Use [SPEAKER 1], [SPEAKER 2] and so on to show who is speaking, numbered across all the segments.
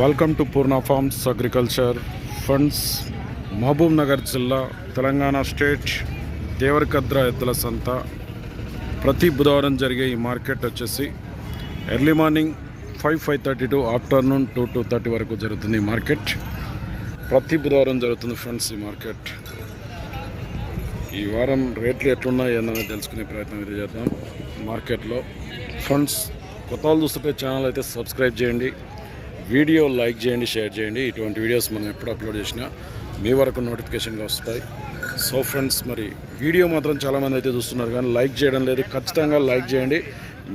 [SPEAKER 1] Welcome to Purna farms agriculture funds Mahabubnagar జిల్లా Telangana state Devarakadra ఎద్దుల సంత ప్రతి బుధవారం జరిగే ఈ మార్కెట్ వచ్చేసి early morning five five thirty to afternoon two two thirty వరకు జరుగుతుంది ఈ మార్కెట్. ప్రతి బుధవారం జరుగుతుంది ఫ్రెండ్స్ ఈ మార్కెట్. ఈ వారం రేట్లు ఎట్లున్నాయి ఏందని తెలుసుకునే ప్రయత్నం అయితే చేద్దాం. మార్కెట్లో ఫండ్స్ కొత్త వాళ్ళు చూస్తుంటే ఛానల్ అయితే సబ్స్క్రైబ్ చేయండి. వీడియో లైక్ చేయండి షేర్ చేయండి. ఇటువంటి వీడియోస్ మనం ఎప్పుడు అప్లోడ్ చేసినా మీ వరకు నోటిఫికేషన్గా వస్తాయి. సో ఫ్రెండ్స్ మరి వీడియో మాత్రం చాలామంది అయితే చూస్తున్నారు కానీ లైక్ చేయడం లేదు. ఖచ్చితంగా లైక్ చేయండి.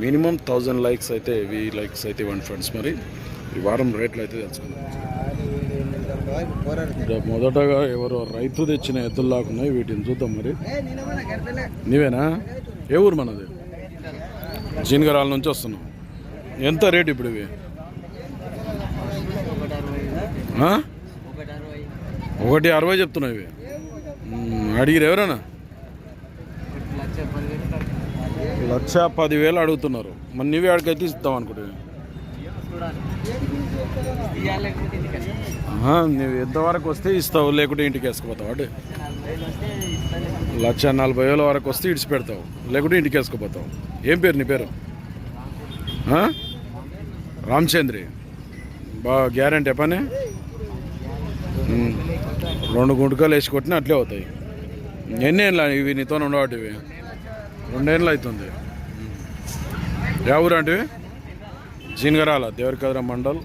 [SPEAKER 1] మినిమం థౌజండ్ లైక్స్ అయితే వీ లైక్స్ అయితే ఇవ్వండి ఫ్రెండ్స్ మరి. ఈ వారం రేట్లు అయితే తెలుసుకుందాం. మొదటగా ఎవరో రైతు తెచ్చిన ఎద్దుల్లాగా ఉన్నాయి. వీటిని చూద్దాం మరి. నీవేనా? ఏ ఊరు మనది? జీన్గరాల నుంచి వస్తున్నాం ఎంత రేటు ఇప్పుడు ఇవి? ఒకటి అరవై చెప్తున్నావు ఇవి. అడిగిరు ఎవరైనా లక్ష పదివేలు అడుగుతున్నారు. మరి నీవే అడిగైతే ఇస్తాం అనుకుంటే. ఆహా, నువ్వు ఎంతవరకు వస్తే ఇస్తావు? లేకుంటే ఇంటికి వేసుకుపోతావు? అటు. లక్ష నలభై వేల వరకు వస్తే ఇడిచి పెడతావు లేకుంటే ఇంటికి వేసుకుపోతావు. ఏం పేరు నీ పేరు? రామచంద్రి. బాగా గ్యారంటీ పని? రెండు గుంటకాలు వేసి కొట్టినా అట్లే అవుతాయి. ఎన్ని ఏళ్ళు ఇవి నీతో ఉండవాటి ఇవి? రెండేళ్ళు అవుతుంది యా ఊరు అంటే జీనగరాల దేవరకద్ర మండల్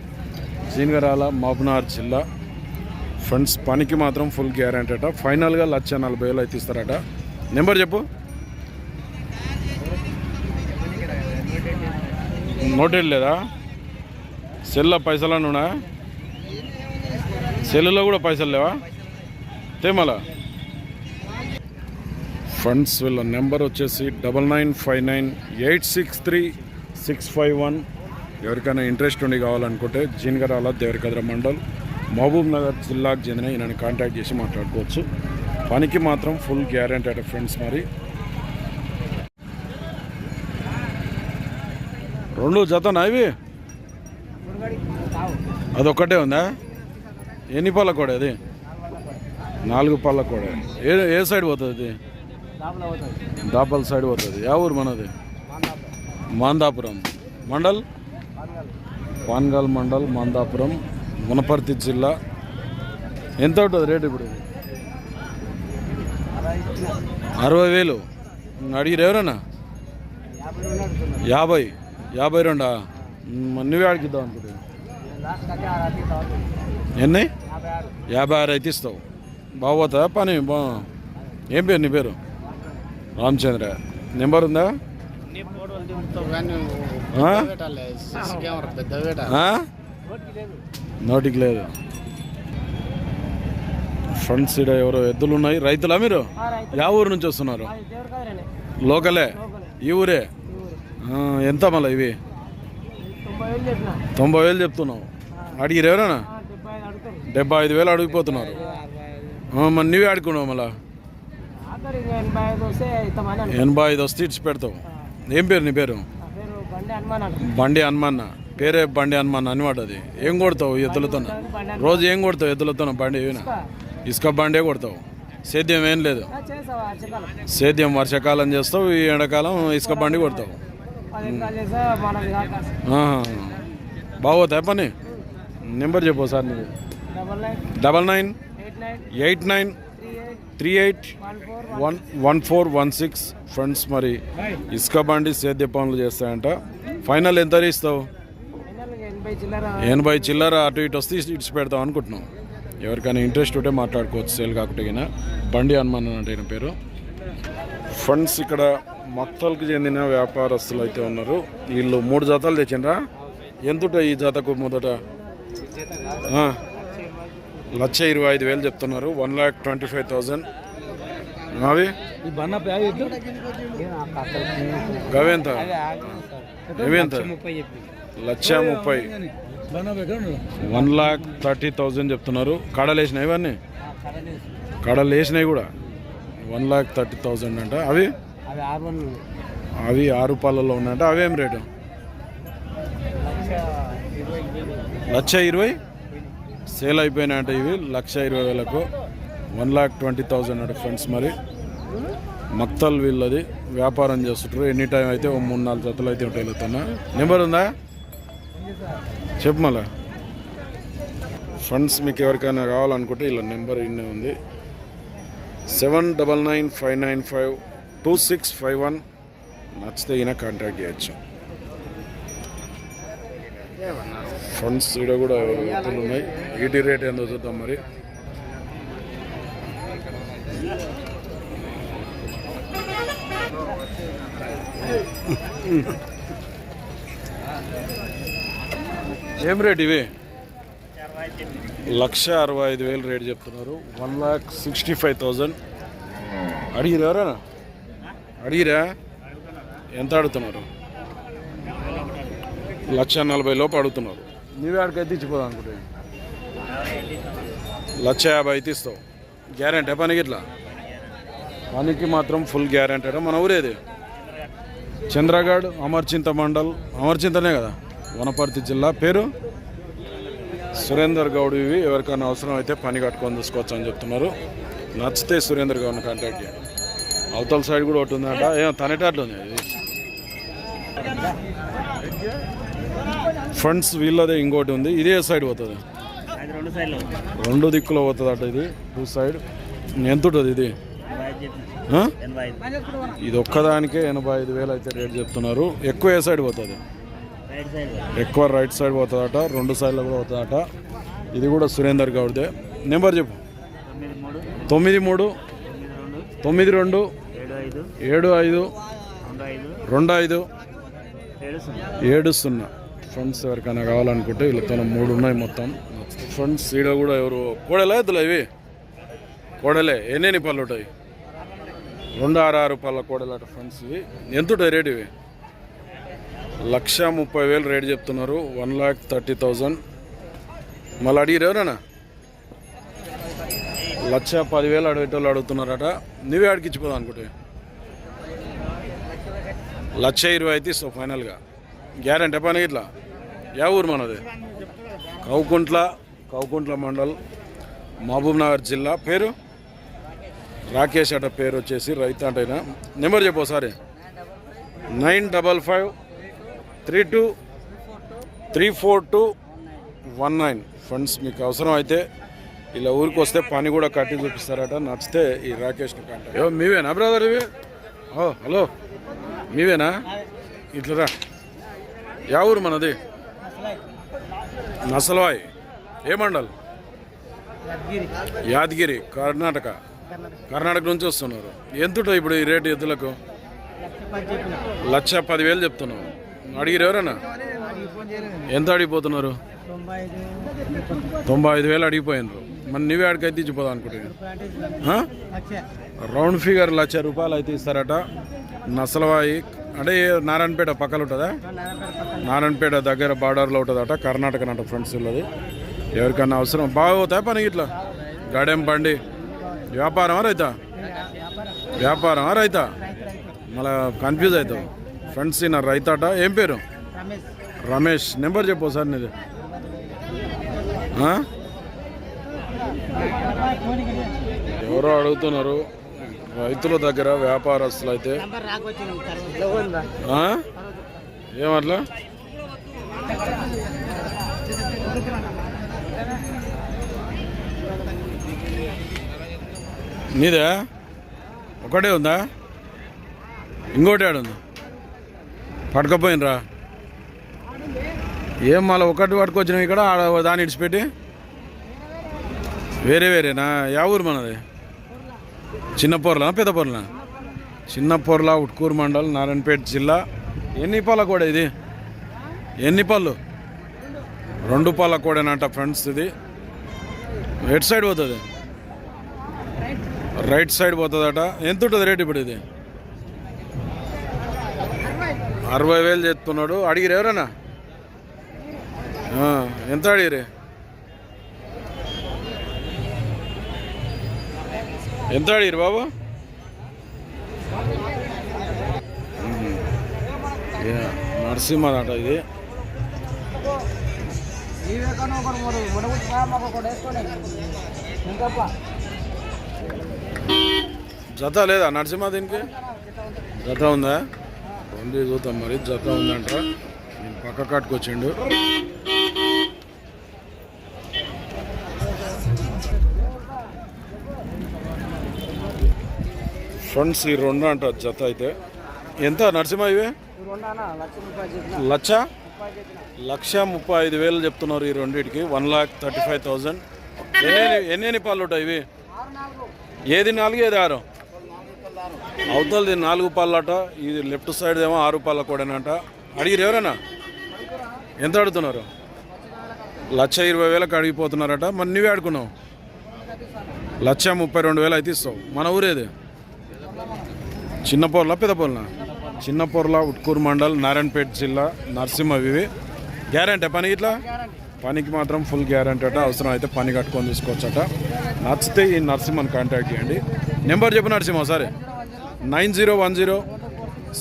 [SPEAKER 1] జీనగరాల మహబూనార్ జిల్లా. ఫ్రెండ్స్ పనికి మాత్రం ఫుల్ గ్యారంటీ అట. ఫైనల్గా లక్ష నలభై వేలు అయితే ఇస్తారట నెంబర్ చెప్పు. నోటెడ్ లేదా? సెల్లో పైసలు ఉన్నా సెల్లులో కూడా పైసలు లేవా? తేమల. ఫండ్స్ వీళ్ళ నెంబర్ వచ్చేసి double nine five nine eight six three six five one ఎవరికైనా ఇంట్రెస్ట్ ఉండి కావాలనుకుంటే జీన్గరాల దేవరికద్ర మండల్ మహబూబ్ నగర్ జిల్లాకు చెందిన ఈయనని కాంటాక్ట్ చేసి మాట్లాడుకోవచ్చు. పనికి మాత్రం ఫుల్ గ్యారంటీ అట ఫ్రెండ్స్ మరి. రెండు జతనా ఇవి? అదొక్కటే ఉందా? ఎన్ని పళ్ళ కూడా అది? నాలుగు పళ్ళ కూడా. ఏ ఏ సైడ్ పోతుంది ఇది దాపల్ సైడ్ పోతుంది. యా ఊరు మనది? మాందాపురం. మండల్? పాన్గాల్ మండల్ మాందాపురం వనపర్తి జిల్లా. ఎంత ఉంటుంది రేటు ఇప్పుడు? అరవై వేలు. అడిగిరు ఎవరన్నా? యాభై. యాభై రెండా? మ్, నువ్వే అడిగిద్దాం అనుకుంటున్నాను ఎన్ని? యాభై ఆరు అయితే ఇస్తావు. బాగోతుందా పని బా. ఏం పేరు నీ పేరు? రామచంద్ర. నెంబర్ ఉందా? నోటికి లేదు. ఫ్రెండ్స్ ఇక్కడ ఎవరో ఎద్దులు ఉన్నాయి. రైతులా మీరు? యా ఊరు నుంచి వస్తున్నారు? లోకలే? ఈ ఊరే? ఆ, ఎంత మళ్ళీ ఇవి? తొంభై వేలు చెప్తున్నావు. అడిగిరు ఎవరైనా? డెబ్బై ఐదు వేలు అడిగిపోతున్నారు. మరి నువ్వే అడుకున్నావు మళ్ళా? ఎనభై ఐదు వస్తే ఇచ్చి పెడతావు. ఏం పేరు నీ పేరు? బండి హనుమన్న పేరే బండి హనుమన్న అని వాడది ఏం కొడతావు ఎద్దులతో రోజు ఏం కొడతావు ఎద్దులతో బండి ఏమైనా? ఇసుక. బండే కొడతావు. సేద్యం ఏం లేదు. సేద్యం వర్షాకాలం చేస్తావు ఈ ఎండాకాలం ఇసుక బండి కొడతావు. బాగోతాయి పని? నెంబర్ చెప్పు సార్ నీది. Double nine. Eight nine three eight one one four one six friends మరి ఇసుక బండి సేద్య పనులు చేస్తాయంట. ఫైనల్ ఎంత ఇస్తావు? ఎనభై చిల్లర అటు ఇటు వస్తే ఇటు పెడతాం అనుకుంటున్నాం. ఎవరికైనా ఇంట్రెస్ట్ ఉంటే మాట్లాడుకోవచ్చు సేల్ కాకుండా గిన. బండి హనుమాన్ అంటే ఈయన పేరు. ఫ్రెండ్స్ ఇక్కడ మక్తలకు చెందిన వ్యాపారస్తులు అయితే ఉన్నారు. వీళ్ళు మూడు జతలు తెచ్చిండ్రా? ఎంతుట ఈ జతకు మొదట? లక్ష ఇరవై ఐదు వేలు చెప్తున్నారు. One lakh twenty five thousand అవి గవేంత ఎవేంత లక్ష ముప్పై వన్ లాక్ థర్టీ థౌజండ్ చెప్తున్నారు. కడలు వేసినాయి ఇవన్నీ? కడలు వేసినాయి. కూడా. వన్ లాక్ థర్టీ థౌజండ్ అంట. అవి?
[SPEAKER 2] అవి ఆరు
[SPEAKER 1] పాలలో ఉన్నాయంట. అవేం రేటు?
[SPEAKER 2] లక్ష ఇరవై?
[SPEAKER 1] సేల్ అయిపోయినాయంట ఇవి. లక్ష ఇరవై వేలకు. వన్ ల్యాక్ ట్వంటీ థౌజండ్ అంటే ఫ్రెండ్స్ మరి. మక్తల్ వీళ్ళది. వ్యాపారం చేస్తుంటారు. ఎనీ టైం అయితే ఓ మూడు నాలుగు జతలు అయితే ఉంటాయి వెళ్తున్నా నెంబర్ ఉందా? చెప్పు మళ్ళా ఫండ్స్ మీకు ఎవరికైనా కావాలనుకుంటే ఇలా నెంబర్ ఇన్నే ఉంది. Seven double nine five nine five two six five one. నచ్చితే ఈయన కాంటాక్ట్ చేయొచ్చు. ఫండ్స్ ఇక్కడ కూడా ఎత్తులు ఉన్నాయి? ఈటీ రేట్ ఏందో చూద్దాం మరి. ఏం రేట్ ఇవి? లక్ష అరవై ఐదు వేలు రేట్ చెప్తున్నారు. One lakh sixty five thousand అడిగిరా ఎవరైనా? అడిగిరా? ఎంత అడుగుతున్నారు? లక్ష నలభై లోపు అడుగుతున్నారు. నీవే ఆడికైతే ఇచ్చిపోదా అనుకుంటే లక్ష యాభై అయితే ఇస్తావు. గ్యారంటీ పనికి ఇట్లా? పనికి మాత్రం ఫుల్ గ్యారంటీ మన ఊరేది. చంద్రగఢ్ అమర్చింత మండల్ అమర్చింతనే కదా వనపర్తి జిల్లా పేరు. సురేందర్ గౌడ్ ఇవి ఎవరికైనా అవసరం అయితే పని కట్టుకొని చూసుకోవచ్చు అని చెప్తున్నారు. నచ్చితే సురేందర్ గౌడ్ని కాంటాక్ట్ చేయండి. అవతల సైడ్ కూడా ఒకటి ఉందంట. ఏం తనేటాట్లు ఉంది ఇది ఫ్రంట్స్ వీళ్ళదే ఇంకోటి ఉంది. ఇదే సైడ్ పోతుంది.
[SPEAKER 2] రెండు
[SPEAKER 1] దిక్కులో పోతుంది అట ఇది టూ సైడ్ ఎంత ఉంటుంది ఇది ఇది ఒక్కదానికే ఎనభై ఐదు వేలు అయితే రేట్ చెప్తున్నారు. ఎక్కువ ఏ సైడ్ పోతుంది. ఎక్కువ రైట్ సైడ్ పోతుందట రెండు సైడ్లో కూడా పోతుందట. ఇది కూడా సురేందర్ గౌడ్దే. నెంబర్ చెప్పు.
[SPEAKER 2] తొమ్మిది మూడు.
[SPEAKER 1] తొమ్మిది
[SPEAKER 2] రెండు. ఏడు ఐదు. రెండు ఐదు. ఏడు సున్నా.
[SPEAKER 1] ఫ్రెండ్స్ ఎవరికైనా కావాలనుకుంటే వీళ్ళతో మూడు ఉన్నాయి మొత్తం. ఫ్రెండ్స్ ఈడ కూడా ఎవరు? కోడలే ఎద్దులు ఇవి? కోడలే ఎన్నెన్ని పళ్ళు ఉంటాయి? రెండు ఆరు ఆరు పళ్ళ కోడలట అట ఫ్రెండ్స్ ఇవి. ఎంత ఉంటాయి రేట్ ఇవి? లక్ష ముప్పై వేలు రేట్ చెప్తున్నారు. One lakh thirty thousand. మళ్ళీ అడిగిరు ఎవరన్నా లక్ష పదివేలు అడిగేటోళ్ళు అడుగుతున్నారట. నువ్వే అడిగించిపోదాం అనుకుంటే. లక్ష ఇరవై అయితే సో ఫైనల్గా గ్యారంటీ పని ఇట్లా? యా ఊరు మనది? కౌకుంట్ల కౌకుంట్ల మండల్ మహబూబ్ నగర్ జిల్లా. పేరు? రాకేష్ అట పేరు వచ్చేసి రైతు అంటేనా నెంబర్ చెప్పు ఒకసారి. Nine double five three two three four two one nine. Funds మీకు అవసరం అయితే ఇలా ఊరికి వస్తే పని కూడా కట్టి చూపిస్తారట. నచ్చితే ఈ రాకేష్ని కంటే మీవేనా బ్రదర్ ఇవి? ఓ హలో. మీవేనా? ఇట్లరా యా ఊరు మనది? నసల్వాయ్. ఏ మండల్? యాదగిరి కర్ణాటక. కర్ణాటక నుంచి వస్తున్నారు. ఎంత ఉంటుంది ఇప్పుడు ఈ రేటు ఎద్దులకు? లక్ష పదివేలు చెప్తున్నావు. అడిగిరు ఎవరన్నా? ఎంత అడిగిపోతున్నారు? తొంభై ఐదు వేలు అడిగిపోయినారు. మరి నువ్వే ఆడికైతే ఇచ్చిపోదాం అనుకుంటున్నాను రౌండ్ ఫిగర్ లక్ష రూపాయలు అయితే ఇస్తారట. నసలవాయి అంటే నారాయణపేట పక్కన ఉంటుందా? నారాయణపేట దగ్గర బార్డర్లో ఉంటుందట కర్ణాటక అంట ఫ్రెండ్స్ ఉన్నది ఎవరికన్నా అవసరం? బాగా పోతాయి పని ఇట్లా గడెం బండి. వ్యాపారమా రైతా? వ్యాపారమా రైతా? మళ్ళా కన్ఫ్యూజ్ అవుతావు. ఫ్రెండ్స్ ఈయన రైతాట ఏం పేరు? రమేష్. నెంబర్ చెప్పు సార్ నీది. ఎవరో అడుగుతున్నారు. రైతుల దగ్గర వ్యాపారస్తులు అయితే ఏమట్లా నీదే? ఒకటే ఉందా? ఇంకోటి ఆడుంది పట్టుకపోయినరా? ఏం మళ్ళీ ఒకటి పట్టుకొచ్చినావు ఇక్కడ ఆడ దాన్ని ఇడిచిపెట్టి? వేరే వేరేనా? యా ఊరు మనది? చిన్న పొరలా పెద్ద పొరలా చిన్న పొరల ఉట్కూరు మండలం నారాయణపేట జిల్లా. ఎన్ని పాల కూడా ఇది? ఎన్ని పళ్ళు రెండు పాల కూడానంట ఫ్రెండ్స్ ఇది. ఎట్ సైడ్ పోతుంది? రైట్ సైడ్ పోతుందట. ఎంత ఉంటుంది రేట్ ఇప్పుడు ఇది? అరవై వేలు చెప్తున్నాడు అడిగిరు ఎవరన్నా? ఎంత అడిగిరే ఎంత అడిగిరు బాబు? నరసింహ ఇది. జత లేదా నరసింహ దీనికి? జత ఉందా? ఉంది చూద్దాం మరి జత ఉందంట. నేను పక్క కాటుకొచ్చిండు. ఫ్రెండ్స్ ఈ రెండు అంట జత అయితే. ఎంత నరసింహ ఇవే? లక్ష? లక్ష ముప్పై ఐదు వేలు చెప్తున్నారు ఈ రెండింటికి. One lakh thirty five thousand. ఎన్ని ఎన్ని పాలు ఉంటాయి ఇవి? ఏది నాలుగు ఏది ఆరు? అవతలది నాలుగు పాలట ఇది లెఫ్ట్ సైడ్ ఏమో ఆరు పాల కూడానంట. అడిగిరు ఎవరన్నా? ఎంత అడుగుతున్నారు? లక్ష ఇరవై వేలకు అడిగిపోతున్నారట. మరి నువ్వే ఆడుకున్నావు లక్ష ముప్పై రెండు వేలు అయితే ఇస్తావు. మన ఊరేది? చిన్న పొర్ల పెద్ద ఉట్కూరు మండల్ నారాయణపేట జిల్లా నరసింహవివి ఇవి గ్యారంటీ పని ఇట్లా? పనికి మాత్రం ఫుల్ గ్యారంటీ అట. అవసరం అయితే పని కట్టుకొని తీసుకోవచ్చట. నచ్చితే ఈ నరసింహని కాంటాక్ట్ చేయండి. నెంబర్ చెప్పు నరసింహ సరే nine zero one zero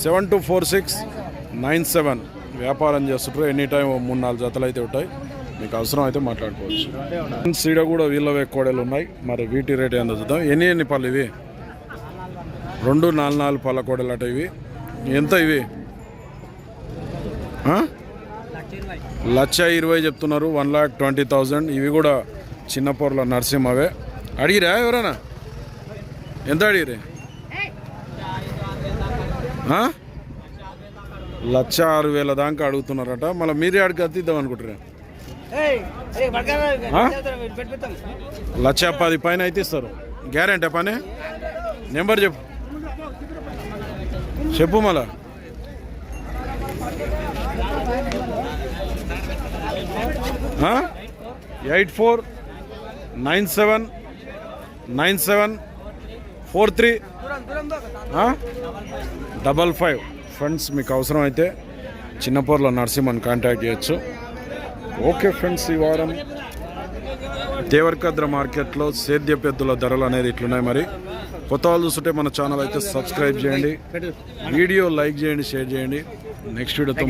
[SPEAKER 1] seven two four six nine seven. వ్యాపారం చేస్తుంటారు. ఎనీ టైం మూడు నాలుగు జతలు అయితే ఉంటాయి. మీకు అవసరం అయితే మాట్లాడుకోవచ్చు. సీడ కూడా వీళ్ళవే కోడలు ఉన్నాయి. మరి వీటి రేట్ ఏందో చూద్దాం. ఎన్ని ఎన్ని పళ్ళు ఇవి? రెండు నాలుగు నాలుగు పళ్ళ అట ఇవి. ఎంత ఇవి? లక్ష ఇరవై చెప్తున్నారు వన్ ల్యాక్ ట్వంటీ థౌజండ్. ఇవి కూడా చిన్న పొరల నరసింహవే అడిగిరా ఎవరైనా ఎంత అడిగిరే లక్ష ఆరు వేల దాకా అడుగుతున్నారట. మళ్ళీ మీరే అడిగి అత్తిద్దాం అనుకుంటారా లక్ష పది పైన అయితే ఇస్తారు. గ్యారంటీ పని? నెంబర్ చెప్పు. చెప్పు మళ్ళా. Eight four nine seven nine seven four three. Double five. Friends మీకు అవసరం అయితే చిన్నపూర్లో నర్సింహన్ కాంటాక్ట్ చేయొచ్చు. ఓకే ఫ్రెండ్స్ ఈ వారం దేవరకద్ర మార్కెట్లో సేద్య పెద్దల ధరలు అనేది ఇట్లున్నాయి మరి. కొత్త వాళ్ళు చూస్తుంటే మన ఛానల్ అయితే సబ్స్క్రైబ్ చేయండి. వీడియో లైక్ చేయండి షేర్ చేయండి. నెక్స్ట్ వీడియోతో.